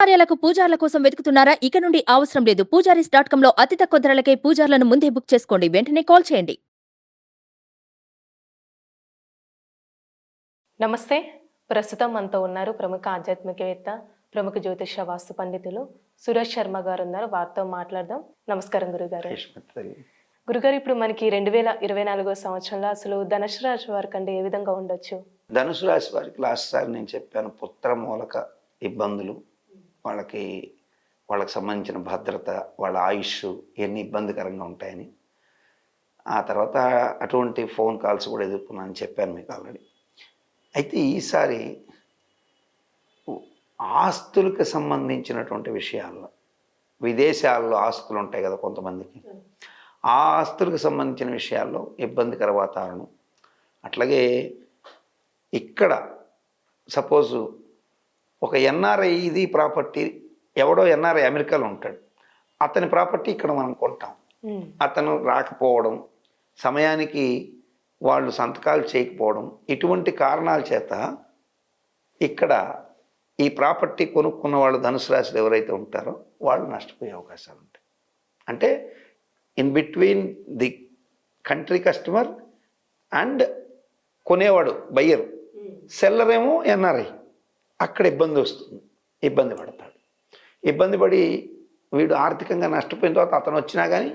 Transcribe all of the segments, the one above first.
కార్యాలకు పూజార్ల కోసం వెతుకుతున్నారా? ఇక నుండి అవసరం లేదు. పూజారీస్ డాట్ కామ్లో అతి తక్కువ ధరలకే పూజార్లను ముందే బుక్ చేసుకోండి. వెంటనే కాల్ చేయండి. నమస్తే. ప్రస్తుతం మనతో ఉన్నారు ప్రముఖ ఆధ్యాత్మికవేత్త ప్రముఖ జ్యోతిష వాస్తు పండితులు సురేష్ శర్మ గారు ఉన్నారు వారితో మాట్లాడదాం. నమస్కారం గురుగారు. గురుగారు ఇప్పుడు మనకి రెండు వేల ఇరవై నాలుగో సంవత్సరంలో అసలు ధనుసు రాశి వారికి అంటే ఏ విధంగా ఉండొచ్చు? ధనుసు రాశి వారికి లాస్ట్ సారి నేను చెప్పాను పుత్ర మూలక ఇబ్బందులు. వాళ్ళకి వాళ్ళకి సంబంధించిన భద్రత వాళ్ళ ఆయుష్ ఇవన్నీ ఇబ్బందికరంగా ఉంటాయని. ఆ తర్వాత అటువంటి ఫోన్ కాల్స్ కూడా ఎదుర్కొన్నానని చెప్పాను మీకు ఆల్రెడీ. అయితే ఈసారి ఆస్తులకు సంబంధించినటువంటి విషయాల్లో విదేశాల్లో ఆస్తులు ఉంటాయి కదా కొంతమందికి. ఆ ఆస్తులకు సంబంధించిన విషయాల్లో ఇబ్బందికర వాతావరణం. అట్లాగే ఇక్కడ సపోజు ఒక ఎన్ఆర్ఐ ఇది ప్రాపర్టీ ఎవడో ఎన్ఆర్ఐ అమెరికాలో ఉంటాడు. అతని ప్రాపర్టీ ఇక్కడ మనం కొంటాం. అతను రాకపోవడం సమయానికి వాళ్ళు సంతకాలు చేయకపోవడం ఇటువంటి కారణాల చేత ఇక్కడ ఈ ప్రాపర్టీ కొనుక్కున్న వాళ్ళు ధనుసు రాశిలో ఎవరైతే ఉంటారో వాళ్ళు నష్టపోయే అవకాశాలు ఉంటాయి. అంటే in between the country customer and కొనేవాడు buyer. Seller ఏమో ఎన్ఆర్ఐ. అక్కడ ఇబ్బంది వస్తుంది. ఇబ్బంది పడతాడు. ఇబ్బంది పడి వీడు ఆర్థికంగా నష్టపోయిన తర్వాత అతను వచ్చినా కానీ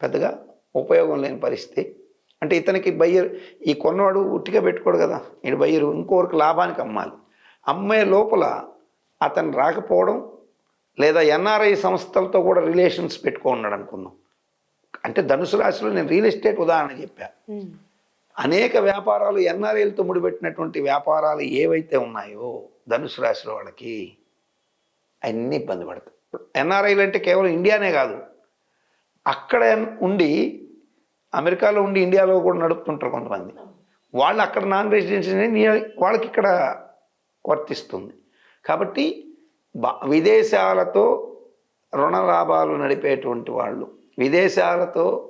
పెద్దగా ఉపయోగం లేని పరిస్థితి. అంటే ఇతనికి బయ్యర్ ఈ కొన్నవాడు ఉట్టిగా పెట్టుకోడు కదా. ఈ బయ్యరు ఇంకొకరికి లాభానికి అమ్మాలి. అమ్మే లోపల అతను రాకపోవడం లేదా ఎన్ఆర్ఐ సంస్థలతో కూడా రిలేషన్స్ పెట్టుకున్నాడు అనుకుందాం. అంటే ధనుసు రాశిలో నేను రియల్ ఎస్టేట్ ఉదాహరణ చెప్పాను ఉమ్, అనేక వ్యాపారాలు ఎన్ఆర్ఐలతో ముడిపెట్టినటువంటి వ్యాపారాలు ఏవైతే ఉన్నాయో ధనుసు రాశిలో వాళ్ళకి అన్నీ ఇబ్బంది పడతాయి. ఎన్ఆర్ఐలు అంటే కేవలం ఇండియానే కాదు. అక్కడ ఉండి అమెరికాలో ఉండి ఇండియాలో కూడా నడుపుతుంటారు కొంతమంది. వాళ్ళు అక్కడ నాన్ రెసిడెన్సీ వాళ్ళకి ఇక్కడ వర్తిస్తుంది. కాబట్టి బా విదేశాలతో రుణ లాభాలు నడిపేటువంటి వాళ్ళు విదేశాలతో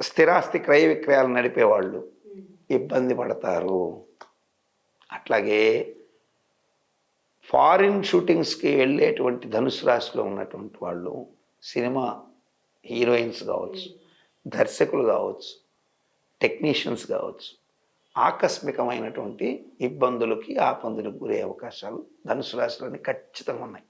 స్థిరాస్తి క్రయ విక్రయాలు నడిపేవాళ్ళు ఇబ్బంది పడతారు. అట్లాగే ఫారిన్ షూటింగ్స్కి వెళ్ళేటువంటి ధనుసు రాశిలో ఉన్నటువంటి వాళ్ళు సినిమా హీరోయిన్స్ కావచ్చు దర్శకులు కావచ్చు టెక్నీషియన్స్ కావచ్చు ఆకస్మికమైనటువంటి ఇబ్బందులకి ఆపందులకు గురే అవకాశాలు ధనుసు రాశిలోనే ఖచ్చితంగా ఉన్నాయి.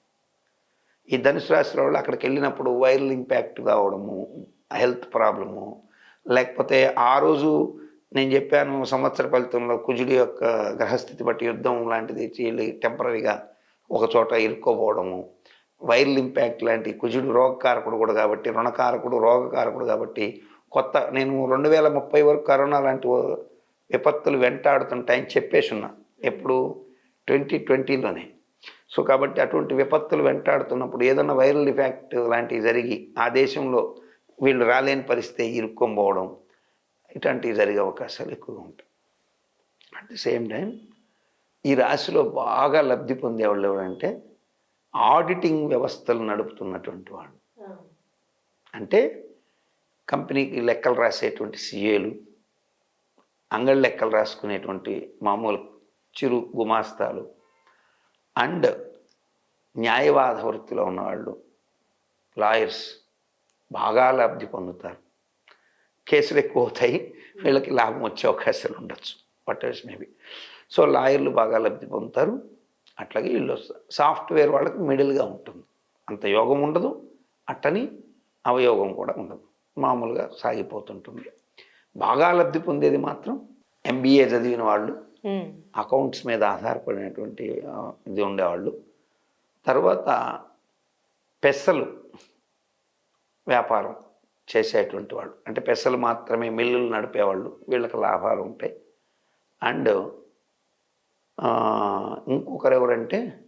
ఈ ధనుసు రాశిలో వాళ్ళు అక్కడికి వెళ్ళినప్పుడు వైరల్ ఇంపాక్ట్ కావడము హెల్త్ ప్రాబ్లము లేకపోతే ఆ రోజు నేను చెప్పాను సంవత్సర ఫలితంలో కుజుడి యొక్క గ్రహస్థితి బట్టి యుద్ధం లాంటిది చీలి టెంపరీగా ఒక చోట ఇరుక్కోపోవడము. వైరల్ ఇంపాక్ట్ లాంటి కుజుడు రోగకారకుడు కూడా కాబట్టి రుణకారకుడు రోగకారకుడు కాబట్టి కొత్త నేను రెండు వేల ముప్పై వరకు కరోనా లాంటి విపత్తులు వెంటాడుతుంటాయని చెప్పేసి ఉన్నా. ఎప్పుడు? ట్వంటీ ట్వంటీలోనే. సో కాబట్టి అటువంటి విపత్తులు వెంటాడుతున్నప్పుడు ఏదైనా వైరల్ ఇఫెక్ట్ లాంటివి జరిగి ఆ దేశంలో వీళ్ళు రాలేని పరిస్థితి ఇరుక్కొనిపోవడం ఇట్లాంటివి జరిగే అవకాశాలు ఎక్కువగా ఉంటాయి. అట్ ది సేమ్ టైం ఈ రాశిలో బాగా లబ్ధి పొందేవాళ్ళు ఎవరంటే ఆడిటింగ్ వ్యవస్థలు నడుపుతున్నటువంటి వాళ్ళు. అంటే కంపెనీకి లెక్కలు రాసేటువంటి సీఏలు అంగడి లెక్కలు రాసుకునేటువంటి మామూలు చిరు గుమాస్తాలు అండ్ న్యాయవాద వృత్తిలో ఉన్నవాళ్ళు లాయర్స్ బాగా లబ్ధి పొందుతారు. కేసులు ఎక్కువ అవుతాయి. వీళ్ళకి లాభం వచ్చే అవకాశాలు ఉండొచ్చు. వాట్ మేబీ సో లాయర్లు బాగా లబ్ధి పొందుతారు. అట్లాగే వీళ్ళు సాఫ్ట్వేర్ వాళ్ళకి మిడిల్గా ఉంటుంది. అంత యోగం ఉండదు. అట్టని అవయోగం కూడా ఉండదు. మామూలుగా సాగిపోతుంటుంది. బాగా లబ్ధి పొందేది మాత్రం ఎంబీఏ చదివిన వాళ్ళు ఉమ్, అకౌంట్స్ మీద ఆధారపడినటువంటి ఇది ఉండేవాళ్ళు. తర్వాత పెసలు వ్యాపారం. చేసేటువంటి వాళ్ళు. అంటే పెసలు మాత్రమే మిల్లులు నడిపేవాళ్ళు. వీళ్ళకి లాభాలు ఉంటాయి. అండ్ ఇంకొకరు ఎవరంటే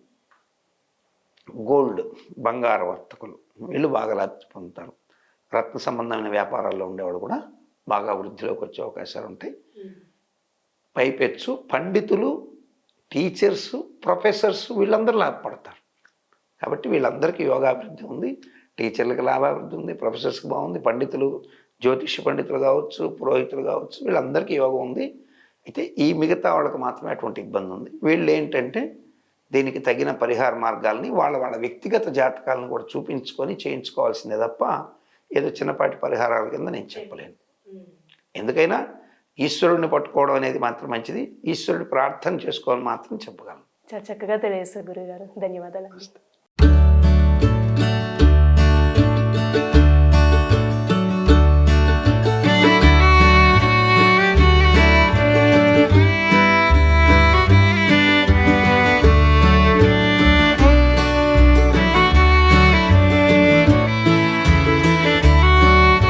గోల్డ్ బంగారు వర్తకులు. వీళ్ళు బాగా లబ్ధి పొందుతారు. రత్న సంబంధమైన వ్యాపారాల్లో ఉండేవాళ్ళు కూడా బాగా వృద్ధిలోకి వచ్చే అవకాశాలు ఉంటాయి. పైపెచ్చు పండితులు టీచర్స్ ప్రొఫెసర్స్ వీళ్ళందరూ లాభపడతారు. కాబట్టి వీళ్ళందరికీ యోగాభివృద్ధి ఉంది. టీచర్లకు లాభాభివృద్ధి ఉంది ప్రొఫెసర్స్కి బాగుంది పండితులు జ్యోతిష పండితులు కావచ్చు పురోహితులు కావచ్చు వీళ్ళందరికీ యోగం ఉంది. అయితే ఈ మిగతా వాళ్ళకి మాత్రమే అటువంటి ఇబ్బంది ఉంది. వీళ్ళు ఏంటంటే దీనికి తగిన పరిహార మార్గాల్ని వాళ్ళ వాళ్ళ వ్యక్తిగత జాతకాలను కూడా చూపించుకొని చేయించుకోవాల్సిందే తప్ప ఏదో చిన్నపాటి పరిహారాల కింద నేను చెప్పలేను. ఎందుకైనా ఈశ్వరుడిని పట్టుకోవడం అనేది మాత్రం మంచిది. ఈశ్వరుడు ప్రార్థన చేసుకోవాలని మాత్రం చెప్పగలను. చాలా చక్కగా తెలియజేస్తారు గురుగారు. ధన్యవాదాలు